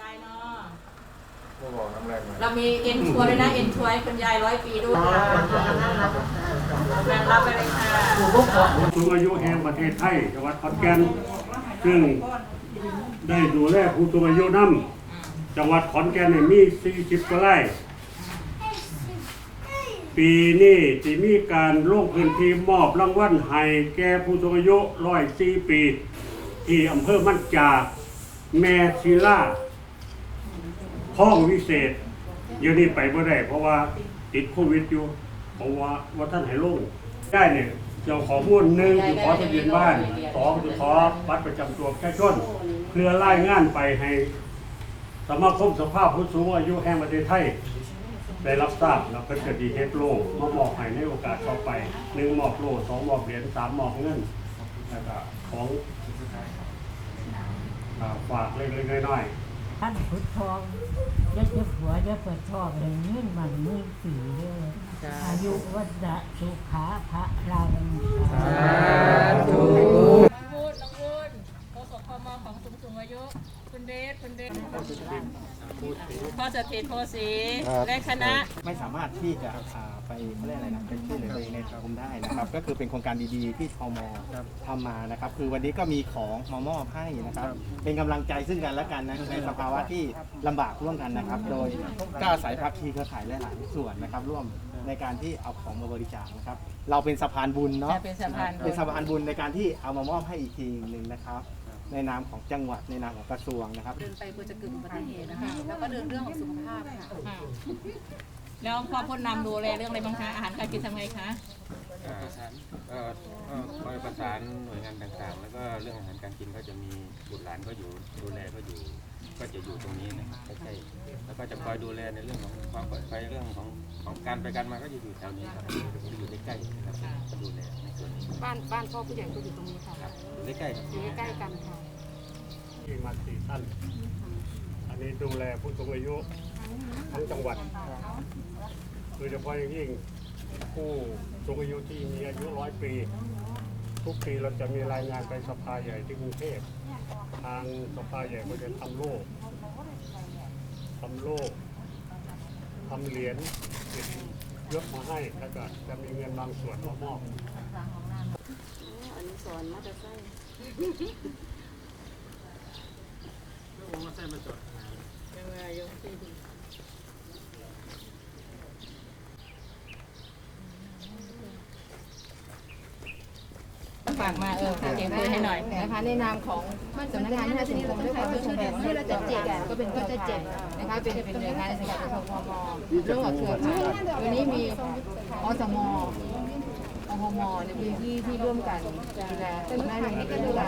ยายเนาะก็บอกน้ำแรงไหมเรามีเอ็นทัวร์ด้วยนะ เอ็นทัวร์ให้คุณยายร้อยปีด้วยค่ะแบ่งรับไปเลยค่ะผู้สูงอายุแห่งประเทศไทยจังหวัดขอนแก่นซึ่งได้ดูแลผู้สูงอายุนำจังหวัดขอนแก่นเนี่ยมี 40กว่าไร่ ปีนี้จะมีการลงพื้นที่มอบรางวัลให้แก่ผู้สูงอายุ104ปี ที่อำเภอมันจากแม่ศิลา ห้องวิเศษเดี๋ยวนี้ไปบ่ได้ เพราะว่าติดโควิดอยู่เพราะว่าว่าท่านให้ลงได้เนี่ยเจ้าของมูลหนึ่งคือขอทะเบียนบ้านสองคือขอบัตรประจำตัวประชาชนเพื่อรายงานไปให้สมาคมสภาพผู้สูงอายุแห่งประเทศไทยได้รับทราบแล้วก็จะดีเฮดโลมามอบให้ในโอกาสต่อไปหนึ่งมอบโลสองมอบเหรียญสามมอบเงินแล้วก็ของฝากเล็กๆน้อยๆ ท่านพุทธทองยศเจ็บหัวยศเปิดทองเลยเงื่อนมันมือสีเลยอายุวัฒนะสุขาพระราวันน้องวุฒิน้องวุฒิโฆษกพมของ สูงสูงอายุคุณเดชคุณเดชพ่อสถิตโพสีและคณะไม่สามารถที่จะอ่าไปเขาเรียกอะไรนะเป็นช่วยเหลือตัวเองในสังคมได้นะครับ ก็คือเป็นโครงการดีๆที่พมทำมานะครับ คือวันนี้ก็มีของมามอบให้นะครับ เป็นกำลังใจซึ่งกันและกันนะในสภาวะที่ลำบากร่วมกันนะครับ โดยก็อาศัยพักทีเครือข่ายหลายๆส่วนนะครับ ร่วมในการที่เอาของมาบริจาคนะครับ เราเป็นสะพานบุญเนาะเป็นสะพานบุญเป็นสะพานบุญในการที่เอามามอบให้อีกทีหนึ่งนะครับ ในนามของจังหวัดในนามของกระทรวงนะครับ เดินไปกลัวจะเกิดอุบัติเหตุนะคะ แล้วก็เดินเรื่องของสุขภาพค่ะ ค่ะแล้วพ่อพ่นนำดูแลเรื่องอะไรบ้างคะ อาหารการกินทำไงคะ อ่าก็ก็คอยประสานหน่วยงานต่างๆ แล้วก็เรื่องอาหารการกินก็จะมีบุตรหลานก็อยู่ดูแลก็อยู่ ก็จะอยู่ตรงนี้นะใกล้ๆแล้วก็จะคอยดูแลในเรื่องของความปลอดภัยเรื่องของของการไปกันมาก็จะอยู่แถวนี้ครับจะอยู่ ใกล้ๆนะครับก็ดูแลในส่วนนี้บ้านบ้านพ่อผู้ใหญ่ก็อยู่ตรงนี้ค่ะครับอยู่ใกล้ๆครับอยู่ใกล้ๆกันค่ะที่มาสี่ท่าน อันนี้ดูแลผู้สูงอายุทั้งจังหวัดโดยเฉพาะอย่างยิ่งผู้สูงอายุที่มีอายุร้อยปี ทุกปีเราจะมีรายงานไปสภาใหญ่ที่กรุงเทพ ทางสภาใหญ่ก็จะทำโล่ทำโล่ทำเหรียญติด ยกมาให้แล้วก็จะมีเงินบางส่วนมามอบอันนี้สอนมาจะใส่ ฝากมาเออค่ะเก็บคุยให้หน่อยนะคะในนามของสำนักงานพัฒนาสังคมด้วยความเป็นแบบที่เราจะแจกก็เป็นก็จะแจกนะคะเป็นเป็นหน่วยงานในสังกัดกระทรวงพมเรื่องของเครือข่ายวันนี้มีอสมอพมในพื้นที่ที่ร่วมกันดูแลคุณแม่ในนี้ก็ดูแล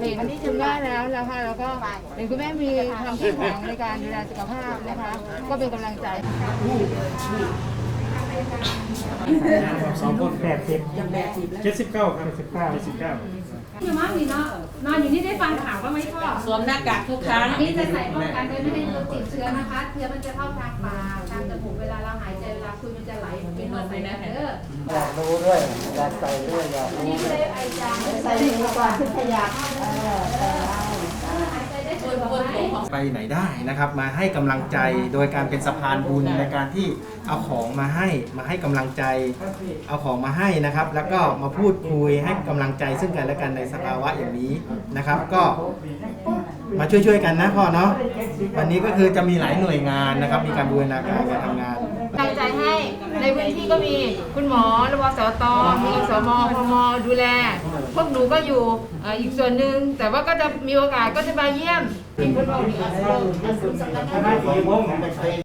เห็นคุณแม่แล้วแล้วค่ะแล้วก็เห็นคุณแม่มีความเข้มแข็งในการดูแลสุขภาพนะคะ ก็เป็นกำลังใจ สองคนแปดสิบเจ็ดสิบเก้าครับเจ็ดสิบเก้าเจ็ดสิบเก้าอยู่มั้งนี่เนาะนอนอยู่นี่ได้ฟังข่าวบ้างไหมพ่อสวมหน้ากากทุกครั้งอันนี้จะใส่ป้องกันโดยไม่ให้เราติดเชื้อนะคะเชื้อมันจะเข้าทางปากทางจมูกเวลาเราหายใจเวลาคุยมันจะไหลเป็นลมไปนะเด้ออยากรู้ด้วยอยากใส่ด้วยอยากอันนี้เลยไอจามใส่ดีกว่าที่ขยะ ไปไหนได้นะครับ มาให้กำลังใจโดยการเป็นสะพานบุญในการที่เอาของมาให้มาให้กำลังใจ เอาของมาให้นะครับ แล้วก็มาพูดคุยให้กำลังใจซึ่งกันและกันในสภาวะอย่างนี้นะครับ ก็มาช่วยๆกันนะพ่อเนาะวันนี้ก็คือจะมีหลายหน่วยงานนะครับ มีการบูรณาการการทำงาน ให้ในพื้นที่ก็มีคุณหมอรวสตมีสมพมดูแล พวกหนูก็อยู่เอ่ออีกส่วนหนึ่งแต่ว่าก็จะมีโอกาสก็จะมาเยี่ยมไม่ดีผมเป็น